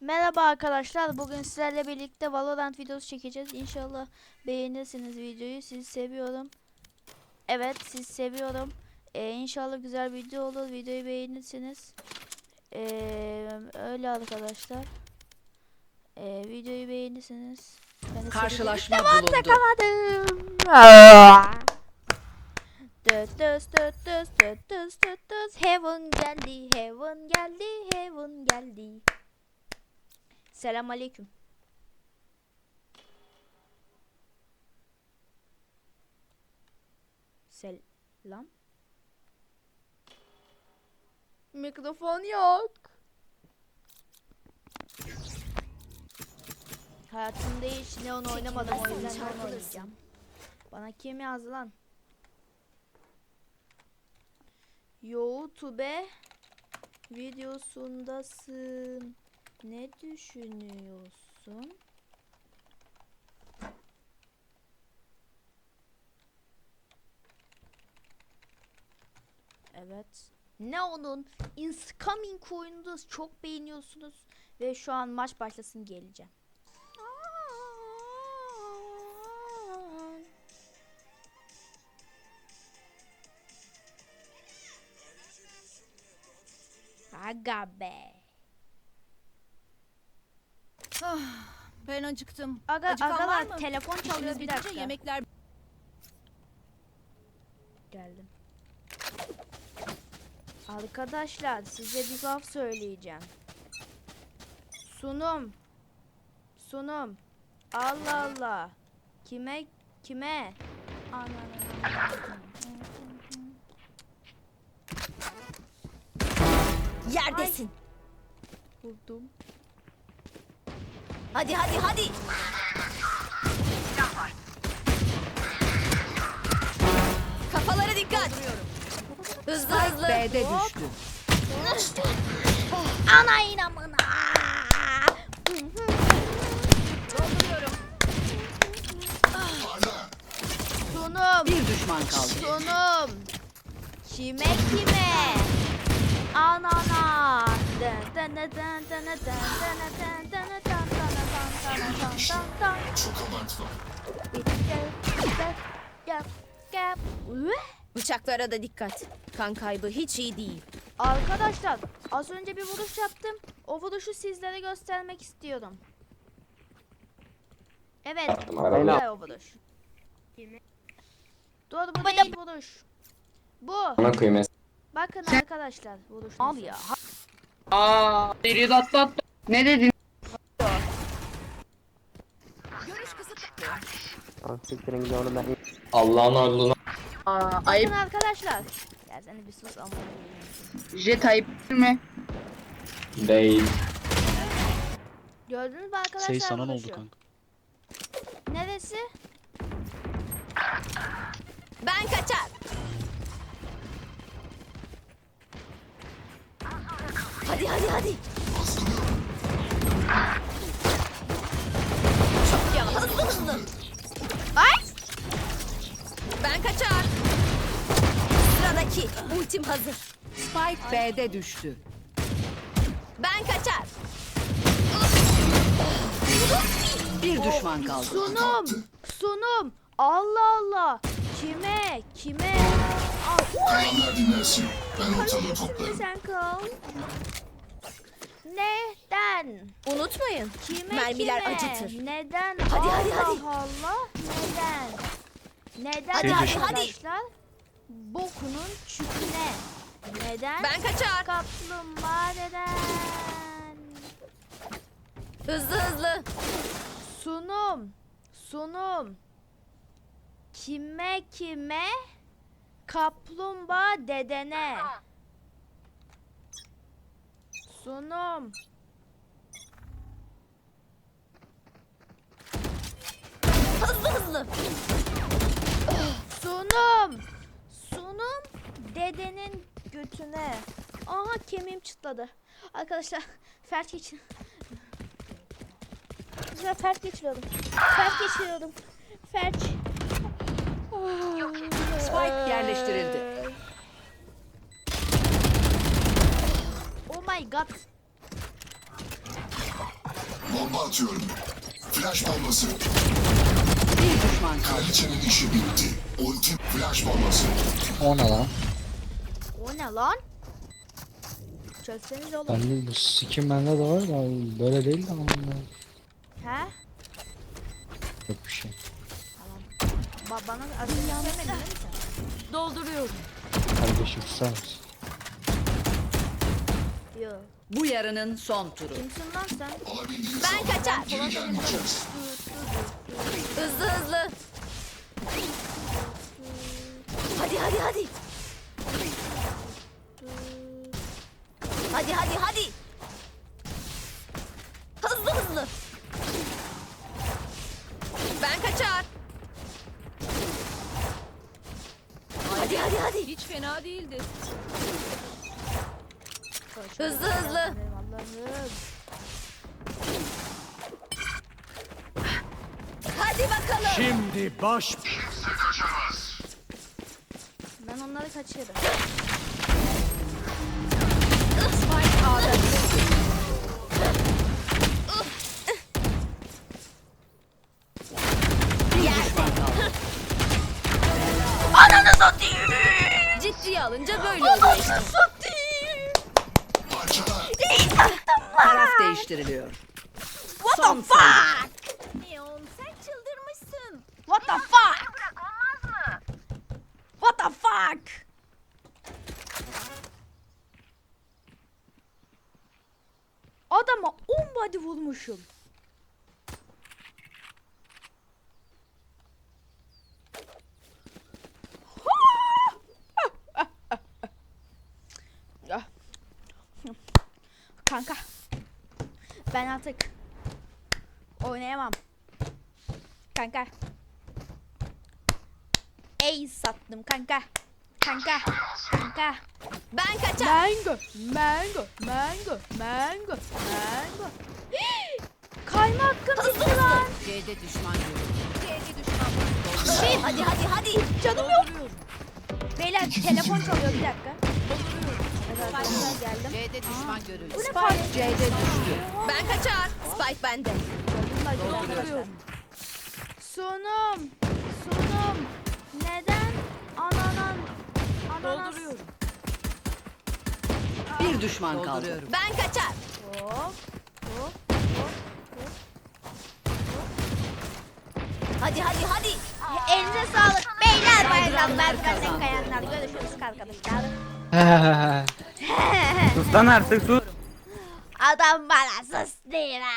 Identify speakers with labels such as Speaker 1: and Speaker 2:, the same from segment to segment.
Speaker 1: Merhaba arkadaşlar. Bugün sizlerle birlikte Valorant videosu çekeceğiz. İnşallah beğenirsiniz videoyu. Sizi seviyorum. Evet, sizi seviyorum. Ee, inşallah güzel video olur. Videoyu beğenirsiniz. Ee, öyle arkadaşlar. Ee, videoyu beğenirsiniz. Ben
Speaker 2: Karşılaşma bulundu.
Speaker 1: Takamadım. Düz düz düz düz düz düz düz Heaven geldi, heaven geldi, heaven geldi. Selam aleyküm. Selam. Mikrofon yok. Hayatımda hiç neon oynamadım o yüzden neon oynayacağım. Bana kim yazdı lan? YouTube videosundasın. Ne düşünüyorsun? Evet. Ne onun Incoming oyununu çok beğeniyorsunuz ve şu an maç başlasın geleceğim. Aga be.
Speaker 2: Ben acıktım.
Speaker 1: Aga,
Speaker 2: Acıkan var
Speaker 1: agalar
Speaker 2: mı?
Speaker 1: telefon çalıyor bir
Speaker 2: bitince
Speaker 1: dakika.
Speaker 2: yemekler
Speaker 1: Geldim. Arkadaşlar size bir laf söyleyeceğim. Sunum. Sunum. Allah Allah. Kime kime?
Speaker 2: yerdesin.
Speaker 1: Vurdum.
Speaker 2: Hadi hadi hadi. Kafalara dikkat. Hızlı hızlı.
Speaker 3: B'de düştü.
Speaker 1: Ana inamına.
Speaker 2: Dolduruyorum.
Speaker 1: Sunum.
Speaker 3: Bir düşman kaldı.
Speaker 1: Sunum. Kime kime? Anana. Dın dın dın dın dın dın dın dın dın Üh!
Speaker 2: Bıçaklara da dikkat. Kan kaybı hiç iyi değil.
Speaker 1: Arkadaşlar az önce bir vuruş yaptım. O vuruşu sizlere göstermek istiyorum. Evet. O vuruş. Dur bu değil vuruş. Bu.
Speaker 4: Ana
Speaker 1: Bakın arkadaşlar vuruş. Al ya.
Speaker 5: Aa, deri dat dat. Ne dedin?
Speaker 6: Siktirin gidin onu ben
Speaker 4: Allah'ın ağırlığına
Speaker 5: Aa, ayıp.
Speaker 1: arkadaşlar. Ya sen de bir sus ama.
Speaker 5: Jet ayıp değil mi?
Speaker 4: değil.
Speaker 1: Gördünüz mü arkadaşlar
Speaker 7: Şey sana ne oldu
Speaker 1: vuruşu?
Speaker 7: kanka?
Speaker 1: Neresi?
Speaker 2: Ben kaçar. Hadi hadi hadi. Çok ya hızlı hızlı. Kaçar. Sıradaki ultim hazır.
Speaker 3: Spike B'de düştü.
Speaker 2: Ben kaçar.
Speaker 3: Bir düşman kaldı.
Speaker 1: Sunum. Sunum. Allah Allah. Kime? Kime? Al. Şimdi sen kal. Neden?
Speaker 2: Unutmayın.
Speaker 1: Kime
Speaker 2: Mermiler
Speaker 1: kime?
Speaker 2: acıtır.
Speaker 1: Neden?
Speaker 2: Hadi,
Speaker 1: Allah
Speaker 2: hadi, hadi.
Speaker 1: Allah. Neden? Neden
Speaker 2: Hadi,
Speaker 7: hadi, hadi.
Speaker 1: arkadaşlar? Bokunun çüküne. Neden?
Speaker 2: Ben kaçar.
Speaker 1: Kaplumbağa neden?
Speaker 2: Hızlı hızlı.
Speaker 1: Sunum. Sunum. Kime kime? Kaplumbağa dedene. Sunum.
Speaker 2: Hızlı hızlı.
Speaker 1: Sunum. Sunum dedenin götüne. Aha kemiğim çıtladı. Arkadaşlar fert geçin. Güzel fert geçiriyordum. Fert geçiriyordum. Fert.
Speaker 3: Spike yerleştirildi.
Speaker 1: Oh my god.
Speaker 7: Bomba atıyorum. Flash bombası.
Speaker 3: Bir düşman kaldı.
Speaker 7: Kraliçenin işi bitti. Ultim flash bombası.
Speaker 8: O ne lan?
Speaker 1: O ne lan? Çözseniz oğlum.
Speaker 8: Ben de bu sikim bende de var da böyle değil de ama
Speaker 1: He?
Speaker 8: yok bir şey.
Speaker 1: Ba bana az önce söylemedin değil mi sen?
Speaker 2: Dolduruyorum.
Speaker 8: Kardeşim susar mısın?
Speaker 1: Yo.
Speaker 3: Bu yarının son turu.
Speaker 1: Kimsin lan sen?
Speaker 2: Ben kaçar.
Speaker 7: geri gelmeyeceğiz.
Speaker 2: Hızlı hızlı. Hadi hadi hadi. Hadi hadi hadi. Hızlı hızlı. Ben kaçar. Hadi hadi hadi. Hiç fena değildi. Hızlı hızlı.
Speaker 1: Allah'ım.
Speaker 2: Hadi bakalım.
Speaker 9: Şimdi baş
Speaker 1: Ben onları kaçırırım.
Speaker 3: Spike A'da kaldı.
Speaker 2: Ciddiye alınca böyle oluyor işte.
Speaker 7: Parçala.
Speaker 3: Taraf değiştiriliyor. Son sayı.
Speaker 2: Neon sen çıldırmışsın.
Speaker 1: What the fuck? What the fuck? Adama 10 body vurmuşum. Kanka. Ben artık oynayamam. Kanka. Ey sattım kanka. Kanka. Kanka.
Speaker 2: Ben kaçar.
Speaker 1: Mango. Mango. Mango. Mango. Mango. Kayma hakkım gitti lan.
Speaker 3: C'de düşman görüldü.
Speaker 2: Hadi hadi hadi.
Speaker 1: Canım yok. Beyler telefon çalıyor bir dakika. Arkadaşlar geldim.
Speaker 3: C'de düşman görüldü.
Speaker 1: Bu ne
Speaker 3: Spike
Speaker 1: fark?
Speaker 3: C'de düştü.
Speaker 2: Ben kaçar. Spike bende.
Speaker 1: Sunum. Ananas.
Speaker 3: Bir düşman kaldı.
Speaker 2: Ben kaçar.
Speaker 1: Hop. Hop.
Speaker 2: Hadi hadi hadi.
Speaker 1: Elinize sağlık. Beyler
Speaker 3: kazandı.
Speaker 1: Kazan kayanlar. Görüşürüz arkadaşlar.
Speaker 6: Sus lan artık sus.
Speaker 1: Adam bana sus değil ha.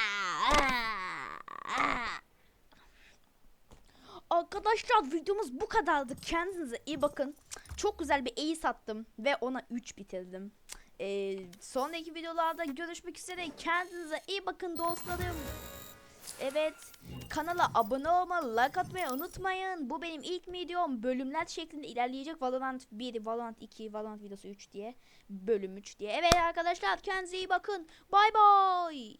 Speaker 1: Arkadaşlar videomuz bu kadardı. Kendinize iyi bakın. Çok güzel bir ace attım ve ona 3 bitirdim. Ee, sonraki videolarda görüşmek üzere. Kendinize iyi bakın dostlarım. Evet. Kanala abone olmayı, like atmayı unutmayın. Bu benim ilk videom. Bölümler şeklinde ilerleyecek. Valorant 1, Valorant 2, Valorant videosu 3 diye. Bölüm 3 diye. Evet arkadaşlar kendinize iyi bakın. Bay bay.